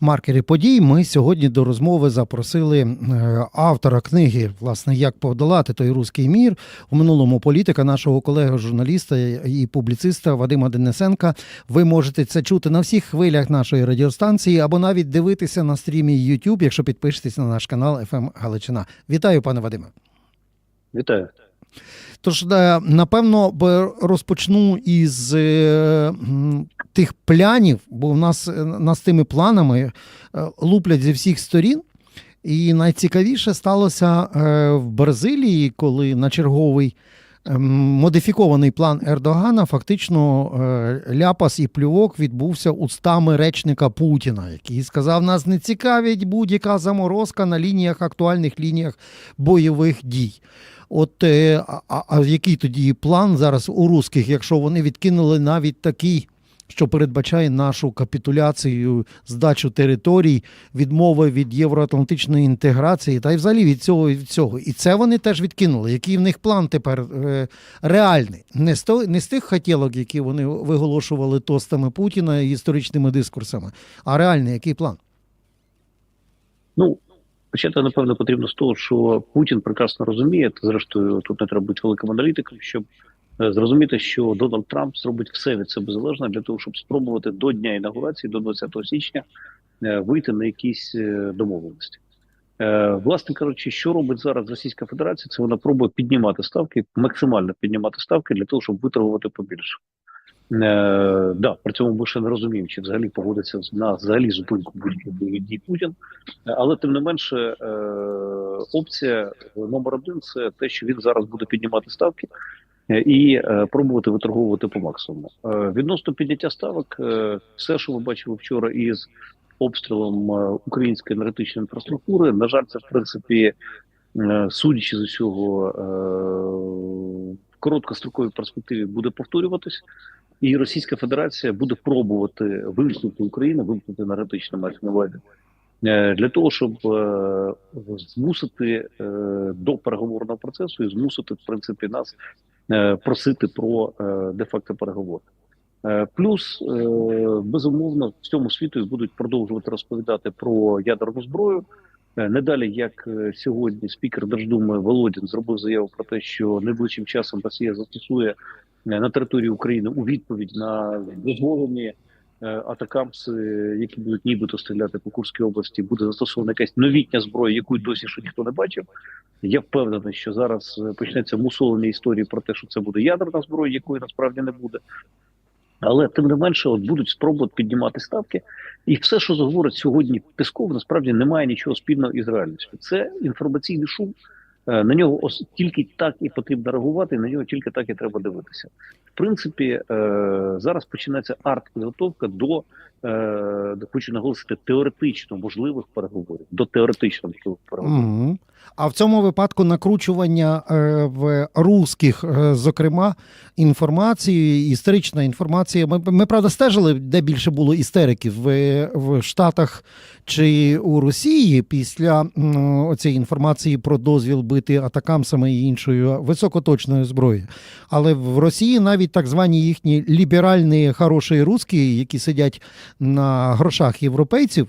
маркери подій. Ми сьогодні до розмови запросили е, автора книги, власне, як подолати той руський мір у минулому політика, нашого колеги журналіста і публіциста Вадима Денисенка. Ви можете це чути на всіх хвилях нашої радіостанції або навіть дивитися на стрімі YouTube, якщо підпишетесь на наш канал FM Галичина. Вітаю, пане Вадиме. Вітаю. Тож, напевно, розпочну із е, тих плянів, бо в нас, е, нас тими планами е, луплять зі всіх сторін. І найцікавіше сталося в Бразилії, коли на черговий модифікований план Ердогана фактично е, ляпас і плювок відбувся устами речника Путіна, який сказав: нас не цікавить будь-яка заморозка на лініях актуальних лініях бойових дій. От е, а- а який тоді план зараз у русських, якщо вони відкинули навіть такий, що передбачає нашу капітуляцію, здачу територій, відмови від євроатлантичної інтеграції, та й взагалі від цього і від цього. І це вони теж відкинули. Який в них план тепер е, реальний? Не з, то, не з тих хотілок, які вони виголошували тостами Путіна і історичними дискурсами, а реальний який план? Ну, почати, напевно, потрібно з того, що Путін прекрасно розуміє, зрештою тут не треба бути великим аналітиком, щоб зрозуміти, що Дональд Трамп зробить все від себе залежне для того, щоб спробувати до дня інаугурації, до 20 січня, е, вийти на якісь е, домовленості. Е, Власне кажучи, що робить зараз Російська Федерація, це вона пробує піднімати ставки, максимально піднімати ставки для того, щоб виторгувати побільше. Е, да, при цьому ми ще не розуміємо, чи взагалі погодиться на взагалі зупинку будь-яких дій Путін. Е, Але тим не менше, е, опція номер один це те, що він зараз буде піднімати ставки е, і е, пробувати виторговувати по максимуму. Е, відносно підняття ставок, е, все, що ви бачили вчора із обстрілом е, української енергетичної інфраструктури, на жаль, це в принципі, е, судячи з усього, е, в короткостроковій перспективі буде повторюватись. І Російська Федерація буде пробувати вимкнути Україну, вимкнути енергетичну мають на увазі, е, для того, щоб е, змусити е, до переговорного процесу і змусити, в принципі, нас е, просити про е, де-факто переговори. Е, Плюс, е, безумовно, всьому світу будуть продовжувати розповідати про ядерну зброю. Е, Не далі, як е, сьогодні спікер Держдуми Володін зробив заяву про те, що найближчим часом Росія застосує е, на території України у відповідь на дозволені е, атакамси, які будуть нібито стріляти по Курській області, буде застосована якась новітня зброя, яку досі ще ніхто не бачив. Я впевнений, що зараз е, почнеться мусолення історії про те, що це буде ядерна зброя, якої насправді не буде. Але тим не менше, от будуть спробувати піднімати ставки, і все, що заговорить сьогодні Песков, насправді не має нічого спільного із реальністю. Це інформаційний шум. Е, На нього ось тільки так і потрібно реагувати, на нього тільки так і треба дивитися. В принципі, е, зараз починається арт-підготовка е, до хочу наголосити, теоретично можливих переговорів. До теоретично можливих переговорів. А в цьому випадку накручування е, в русських, е, зокрема, інформації, історична інформація. Ми, ми правда стежили, де більше було істериків в, в Штатах чи у Росії після м, оцієї інформації про дозвіл бити атакамсами і іншою високоточною зброєю. Але в Росії навіть так звані їхні ліберальні хороші русські, які сидять на грошах європейців.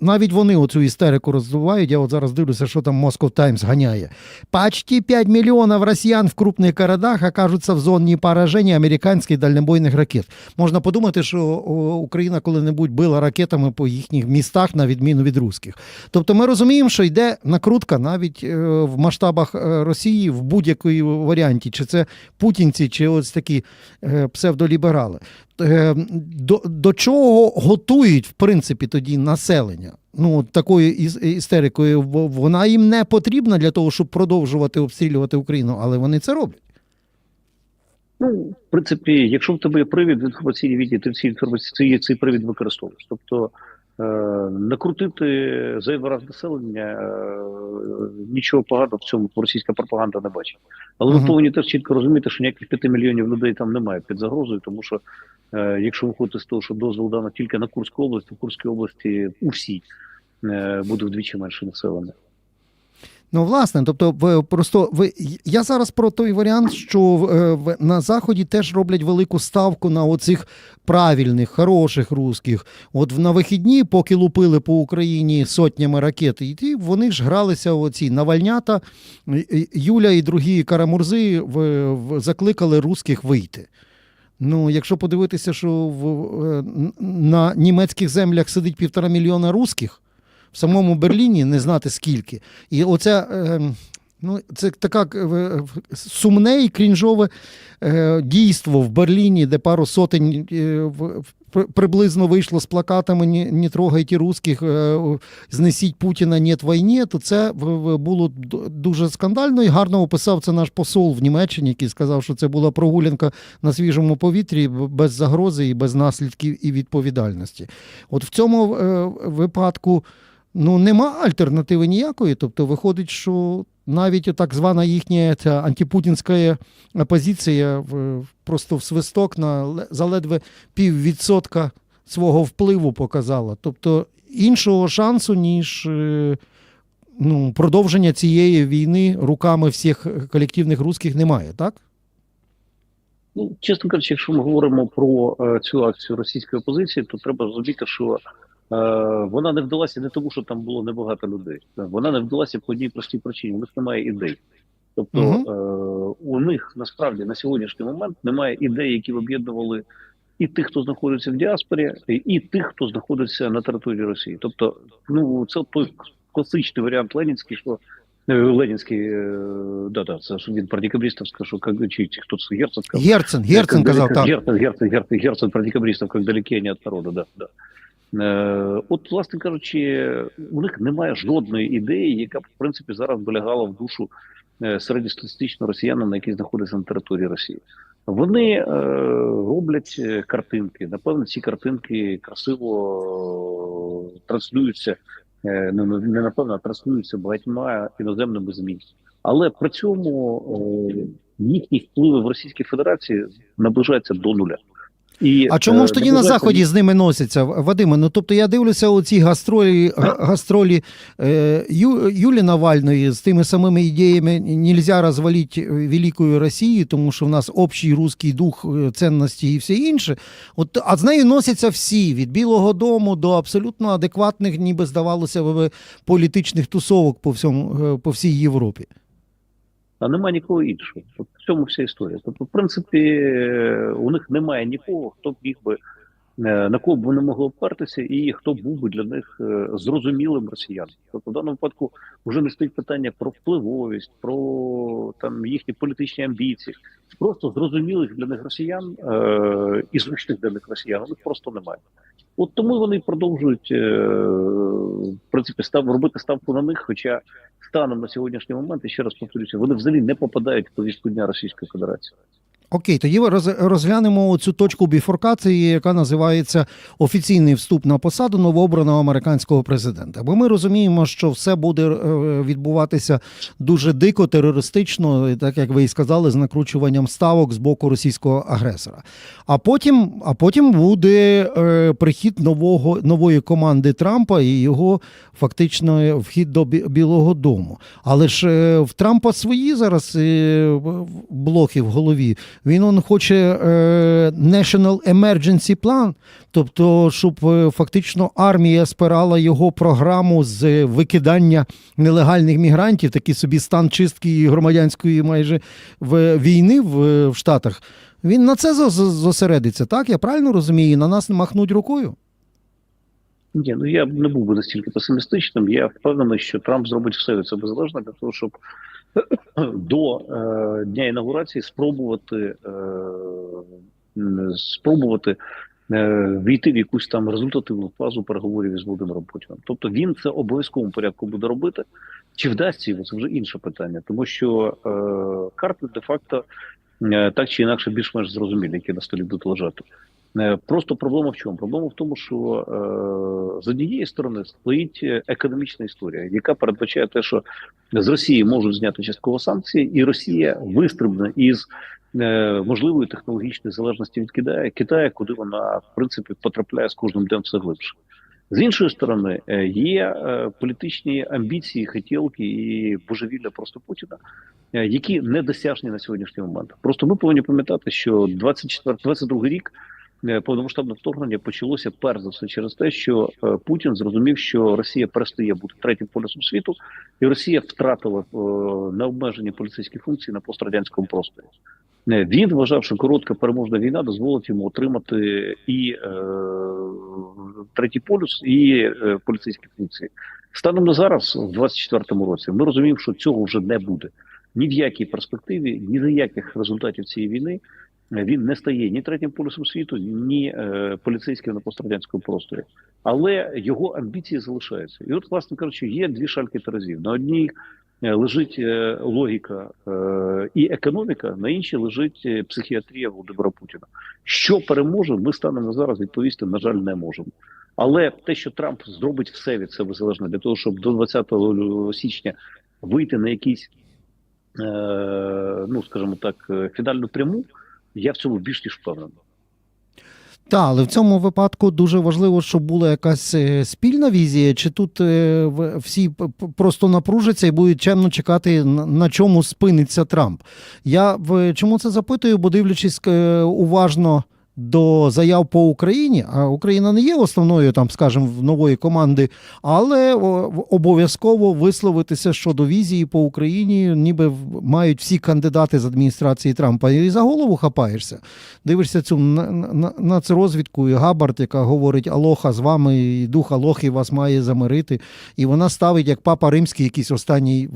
Навіть вони оцю істерику роздувають. Я от зараз дивлюся, що там Moscow Times ганяє. Почти 5 миллионов россиян в крупных городах окажутся в зоні пораження американських дальнобойних ракет. Можна подумати, що Україна коли-небудь била ракетами по їхніх містах, на відміну від русських. Тобто ми розуміємо, що йде накрутка навіть е, в масштабах е, Росії в будь-якій варіанті, чи це путінці, чи ось такі е, псевдоліберали. Е, До, до чого готують, в принципі, тоді населення? Ну, такою істерикою вона їм не потрібна для того, щоб продовжувати обстрілювати Україну, але вони це роблять. Ну, в принципі, якщо в тебе є привід в інформаційній війні, ти всі інформації цей, привід використовуєш. Тобто накрутити зайвий раз населення, е, нічого поганого в цьому російська пропаганда не бачить. Але ми ви повинні теж чітко розуміти, що ніяких 5 мільйонів людей там немає під загрозою, тому що е, якщо виходити з того, що дозвіл дано тільки на Курську область, в Курській області у всій е, буде вдвічі менше населення. Ну, власне, тобто, ви просто ви я зараз про той варіант, що е, в, на заході теж роблять велику ставку на оцих правильних, хороших русських. От на вихідні, поки лупили по Україні сотнями ракет, і вони ж гралися оці навальнята. Юля і другі карамурзи закликали русських вийти. Ну, якщо подивитися, що в, е, на німецьких землях сидить півтора мільйона русських, в самому Берліні не знати скільки. І оце, е, ну, це така е, сумне і крінжове е, дійство в Берліні, де пару сотень е, приблизно вийшло з плакатами «Не, трогайте русських, знесіть Путіна, нет війні, то це було дуже скандально і гарно описав це наш посол в Німеччині, який сказав, що це була прогулянка на свіжому повітрі без загрози і без наслідків і відповідальності. От в цьому випадку ну, нема альтернативи ніякої. Тобто виходить, що навіть так звана їхня ця антипутінська опозиція в, просто в свисток на ле- заледве піввідсотка свого впливу показала. Тобто іншого шансу, ніж е, ну, продовження цієї війни руками всіх колективних русських немає, так? Ну, чесно кажучи, якщо ми говоримо про е, цю акцію російської опозиції, то треба розуміти, що вона не вдалася не тому, що там було небагато людей. Вона не вдалася по одній простій причині. У них немає ідей. Тобто Мгм. е, у них насправді на сьогоднішній момент немає ідей, які б об'єднували і тих, хто знаходиться в діаспорі, і тих, хто знаходиться на території Росії. Тобто, ну це той класичний варіант Ленінський, що е, Ленінський, е, да, да, це він про декабристів сказав, що як чи чи хто це Герцен сказав. Герцен, Герцен казав так. Герцен, Герцен, Герцен, Герцен про декабристів, як далекі вони від народу, да, да. Е, от, власне кажучи, у них немає жодної ідеї, яка в принципі, зараз долягала в душу е, середньостатистичного росіянина, який знаходиться на території Росії. Вони е, роблять е, картинки. Напевно, ці картинки красиво транслюються, не не напевно, а транслюються багатьма іноземними ЗМІ. Але при цьому е, їхні впливи в Російській Федерації наближаються до нуля. І, А чому е, ж тоді на заході з ними носяться, Вадиме? Ну тобто я дивлюся оці гастролі, гастролі е, Ю, Юлі Навальної з тими самими ідеями нельзя розвалити великою Росію, тому що в нас общий русський дух, е, цінності і все інше. От, а з нею носяться всі від Білого Дому до абсолютно адекватних, ніби здавалося б, політичних тусовок по всьому е, по всій Європі. А немає нікого іншого. От в цьому вся історія. Тобто, в принципі, е, у них немає нікого, хто б міг би на кого б вони могли опертися, і хто був би для них е, зрозумілим росіянам. Тобто, в даному випадку вже не стоїть питання про впливовість, про там їхні політичні амбіції. Просто зрозумілих для них росіян е, і зручних для них росіян у просто немає. От тому вони продовжують е, в принципі став робити ставку на них, хоча станом на сьогоднішній момент, і ще раз повторюся, вони взагалі не попадають в повістку дня Російської Федерації. Окей, тоді роз- розглянемо цю точку біфуркації, яка називається офіційний вступ на посаду новообраного американського президента. Бо ми розуміємо, що все буде е, відбуватися дуже дико, терористично, так як ви і сказали, з накручуванням ставок з боку російського агресора. А потім, а потім буде е, прихід нового нової команди Трампа і його фактично вхід до Бі- Білого Дому. Але ж е, в Трампа свої зараз е, блоки в голові. Він он хоче е, National Emergency Plan, тобто, щоб е, фактично армія спирала його програму з викидання нелегальних мігрантів, такий собі стан чистки громадянської майже в війни в, в Штатах. Він на це зосередиться, так? Я правильно розумію, на нас махнуть рукою? Ні, ну я б не був би настільки песимістичним. Я впевнений, що Трамп зробить все від себе залежне для того, щоб до е, дня інаугурації спробувати е, спробувати е, війти в якусь там результативну фазу переговорів із Володимиром Путіним. Тобто він це обов'язковому порядку буде робити. Чи вдасться йому, це вже інше питання, тому що е, карти де-факто е, так чи інакше більш-менш зрозумілі, які на столі будуть лежати. Е, Просто проблема в чому? Проблема в тому, що е, з однієї сторони стоїть е, економічна історія, яка передбачає те, що з Росії можуть зняти частково санкції, і Росія вистрибне із е, можливої технологічної залежності від Китаю, Китаю, куди вона в принципі потрапляє з кожним днем все глибше. З іншої сторони, е, є політичні амбіції, хотілки і божевілля просто Путіна, які недосяжні на сьогоднішній момент. Просто ми повинні пам'ятати, що 24 22 рік повномасштабне вторгнення почалося перш за все через те, що е, Путін зрозумів, що Росія перестає бути третім полюсом світу, і Росія втратила е, необмежені поліцейські функції на пострадянському просторі. Е, Він вважав, що коротка переможна війна дозволить йому отримати і е, третій полюс, і е, поліцейські функції. Станом на зараз, в 24-му році, ми розуміємо, що цього вже не буде. Ні в якій перспективі, ні за яких результатів цієї війни е, він не стає ні третім полюсом світу, ні е, поліцейським на пострадянському просторі. Але його амбіції залишаються. І от, власне кажучи, є дві шальки терезів. На одній е, лежить е, логіка е, і економіка, на іншій лежить е, психіатрія Володимира Путіна. Що переможе, ми станом на зараз відповісти, на жаль, не можемо. Але те, що Трамп зробить все від себе залежно для того, щоб до 20 січня вийти на якийсь, е, ну скажімо так, фінальну пряму, я в цьому більш ніж впевнений. Так, але в цьому випадку дуже важливо, щоб була якась е, спільна візія, чи тут е, всі просто напружаться і будуть чемно чекати, на чому спиниться Трамп. Я чому це запитую, бо дивлячись е, уважно до заяв по Україні, а Україна не є основною, там, скажімо, нової команди, але обов'язково висловитися щодо візії по Україні, ніби мають всі кандидати з адміністрації Трампа. І за голову хапаєшся дивишся цю на, на, нацрозвідку і Габард, яка говорить Алоха з вами, і дух Алохи вас має замирити. І вона ставить, як папа римський, якийсь останній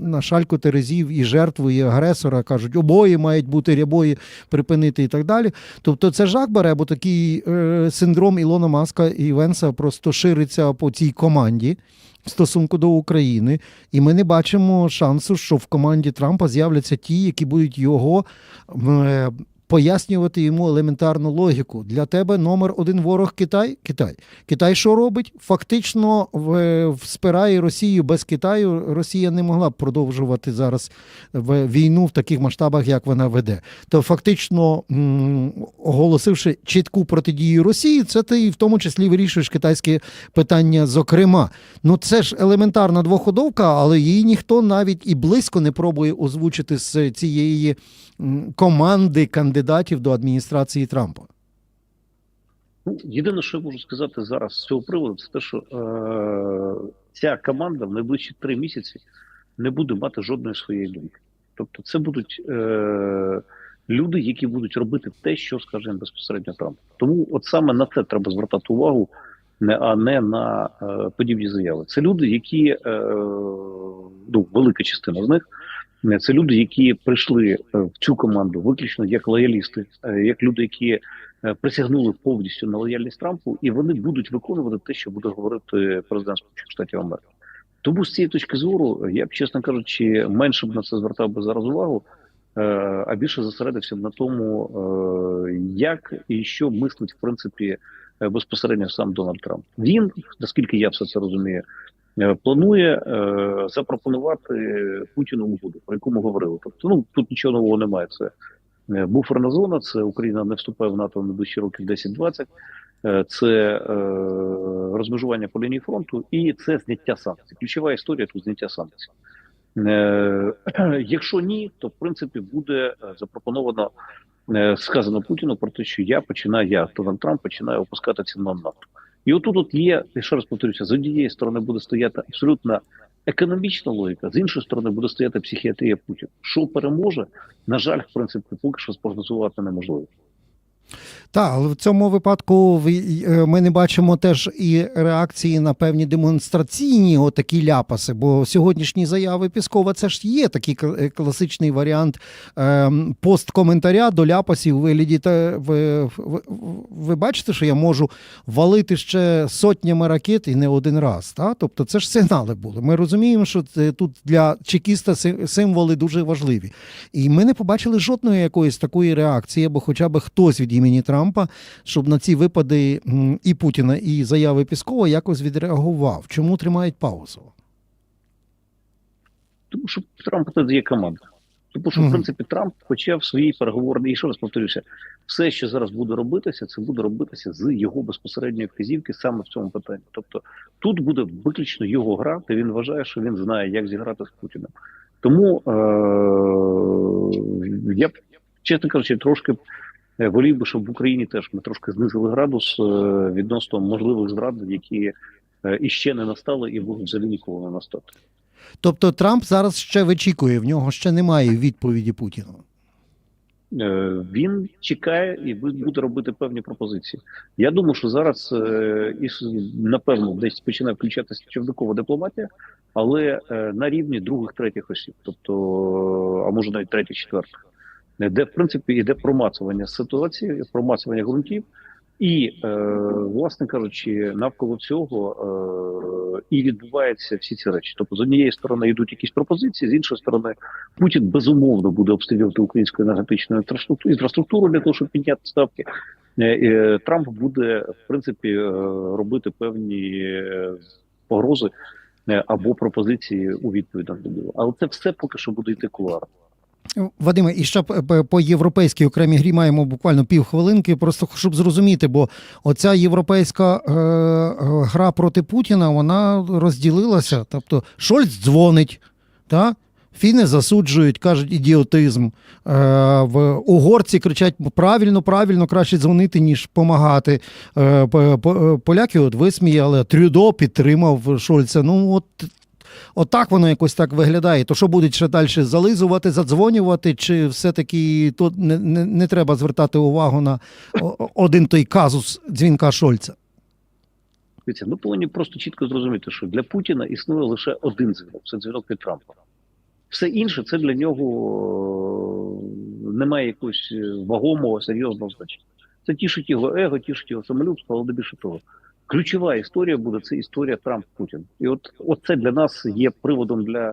на шальку терезів і жертву, і агресора, кажуть, обоє мають бути рябої припинити і так далі. Тобто це жах бере, бо такий е, синдром Ілона Маска і Венса просто шириться по цій команді. В стосунку до України, і ми не бачимо шансу, що в команді Трампа з'являться ті, які будуть його е, пояснювати йому елементарну логіку. Для тебе номер один ворог Китай. Китай. Китай що робить? Фактично в, вспирає Росію без Китаю. Росія не могла б продовжувати зараз в війну в таких масштабах, як вона веде. То фактично, оголосивши чітку протидію Росії, це ти в тому числі вирішуєш китайське питання. Зокрема, ну це ж елементарна двоходовка, але її ніхто навіть і близько не пробує озвучити з цієї команди кандидатів до адміністрації Трампа. Ну, єдине, що я можу сказати зараз з цього приводу, це те, що е, ця команда в найближчі три місяці не буде мати жодної своєї думки. Тобто, це будуть е, люди, які будуть робити те, що скаже безпосередньо Трамп. Тому от саме на це треба звертати увагу, не, а не на е, подібні заяви. Це люди, які е, ну, велика частина з них. Е, Це люди, які прийшли е, в цю команду виключно як лоялісти, е, як люди, які присягнули повністю на лояльність Трампу, і вони будуть виконувати те, що буде говорити президент Сполучених Штатів Америки. Тому з цієї точки зору я б, чесно кажучи, менше б на це звертав би зараз увагу, а більше зосередився б на тому, як і що мислить в принципі безпосередньо сам Дональд Трамп. Він, наскільки я все це розумію, планує е, запропонувати Путіну угоду, про яку ми говорили. Тобто, ну тут нічого нового немає. Це е, буферна зона, це Україна не вступає в НАТО на найближчі років 10-20, е, це е, розмежування по лінії фронту і це зняття санкцій. Ключова історія тут зняття санкцій. Е, Якщо ні, то в принципі буде е, запропоновано е, сказано Путіну про те, що я починаю, я Дональд Трамп починаю опускати ціну на нафту. І отут от є, я ще раз повторюся, з однієї сторони буде стояти абсолютно економічна логіка, з іншої сторони буде стояти психіатрія Путіна. Що переможе, на жаль, в принципі, поки що спрогнозувати неможливо. Так, але в цьому випадку е, ми не бачимо теж і реакції на певні демонстраційні отакі ляпаси. Бо сьогоднішні заяви Піскова це ж є такий е, класичний варіант ем, посткоментаря до ляпасів вигляді. Ви, ви, ви бачите, що я можу валити ще сотнями ракет і не один раз. Та? Тобто це ж сигнали були. Ми розуміємо, що це, тут для чекіста символи дуже важливі. І ми не побачили жодної якоїсь такої реакції, або хоча б хтось від імені Трампа, щоб на ці випади і Путіна, і заяви Піскова якось відреагував. Чому тримають паузу? Тому що Трамп це є команда. Тому що, в принципі, Трамп почав свої переговори. І ще раз повторюся, все, що зараз буде робитися, це буде робитися з його безпосередньої вказівки саме в цьому питанні. Тобто тут буде виключно його гра, де він вважає, що він знає, як зіграти з Путіним. Тому е- я б, чесно кажучи, трошки. Е, Волів би, щоб в Україні теж ми трошки знизили градус е, відносно можливих зрад, які е, іще не настали і можуть взагалі ніколи не настати. Тобто Трамп зараз ще вичікує, в нього ще немає відповіді Путіну. Він чекає і буде робити певні пропозиції. Я думаю, що зараз і напевно десь починає включатися човникова дипломатія, але на рівні других третіх осіб, тобто а може навіть третіх, четвертих, де в принципі йде промацування ситуації, промацування ґрунтів. І, е, власне кажучи, навколо цього е, і відбуваються всі ці речі. Тобто, з однієї сторони йдуть якісь пропозиції, з іншої сторони, Путін безумовно буде обстрілювати українську енергетичну інфраструктуру, інфраструктуру для того, щоб підняти ставки. Е, е, Трамп буде в принципі е, робити певні е, погрози е, або пропозиції у відповідь це. Але це все поки що буде йти кулуарно. Вадиме, і ще по європейській окремій грі маємо буквально півхвилинки, просто щоб зрозуміти, бо оця європейська е, е, гра проти Путіна вона розділилася. Тобто Шольц дзвонить, та? фіни засуджують, кажуть ідіотизм. Е, в угорці кричать правильно, правильно, краще дзвонити, ніж помагати. Е, по- по- поляки от висміяли, Трюдо підтримав Шольца. Ну, от Отак воно якось так виглядає. То що будуть ще далі зализувати, задзвонювати, чи все-таки тут не, не, не треба звертати увагу на один той казус дзвінка Шольца? Ми повинні просто чітко зрозуміти, що для Путіна існує лише один дзвінок це дзвінок від Трампа. Все інше це для нього е, немає якогось е, вагомого, серйозного значення. Це тішить його его, тішить його самолюбство, але більше того. Ключова історія буде це історія Трамп-Путін. І от, от це для нас є приводом для е,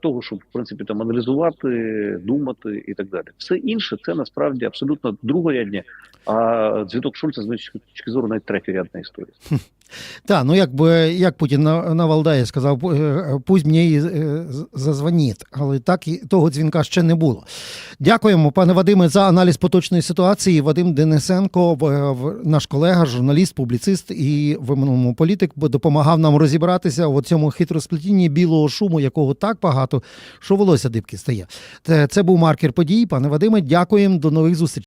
того, щоб в принципі там аналізувати, думати і так далі. Все інше це насправді абсолютно другорядні, а дзвіток Шольца з точки зору навіть третьорядна історія. Так, ну як би як Путін на, на Валдаї сказав, е, пусть мені е, зазвоніть, але так і того дзвінка ще не було. Дякуємо, пане Вадиме, за аналіз поточної ситуації. Вадим Денисенко, в- в- наш колега, журналіст, публіцист і в минулому політик, допомагав нам розібратися у цьому хитросплетінні білого шуму, якого так багато, що волосся дибки стає. Це був маркер подій. Пане Вадиме, дякуємо. До нових зустрічей.